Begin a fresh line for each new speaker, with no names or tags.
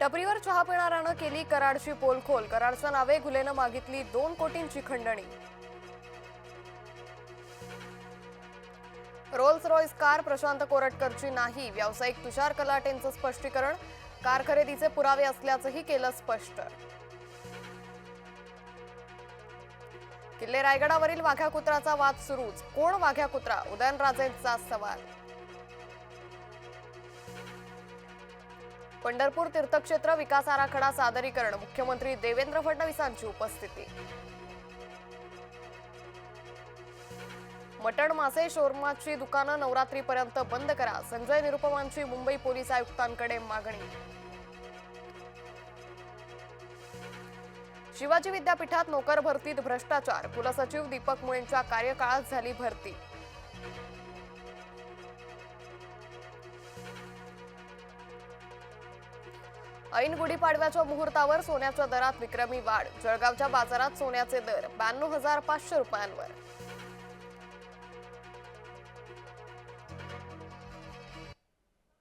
टपरीवर चहा पिणाऱ्यानं केली कराडची पोलखोल. कराडच्या नावे घुलेनं मागितली दोन कोटींची खंडणी. रोल्स रॉयस कार प्रशांत कोरटकरची नाही. व्यावसायिक तुषार कलाटेंचं स्पष्टीकरण. कार खरेदीचे पुरावे असल्याचंही केलं स्पष्ट. किल्ले रायगडावरील वाघ्या कुत्राचा वाद सुरूच. कोण वाघ्या कुत्रा उदयनराजेंचा सवाल. पंढरपूर तीर्थक्षेत्र विकास आराखडा सादरीकरण. मुख्यमंत्री देवेंद्र फडणवीसांची उपस्थिती. मटण मासे शोरमाची दुकानं नवरात्रीपर्यंत बंद करा. संजय निरुपमांची मुंबई पोलीस आयुक्तांकडे मागणी. शिवाजी विद्यापीठात नोकर भरतीत भ्रष्टाचार. कुलसचिव दीपक मुळेंच्या कार्यकाळात झाली भरती. ऐन गुढीपाडव्याच्या मुहूर्तावर सोन्याच्या दरात विक्रमी वाढ. जळगावच्या बाजारात सोन्याचे दर ब्याण्णव हजार पाचशे रुपयांवर.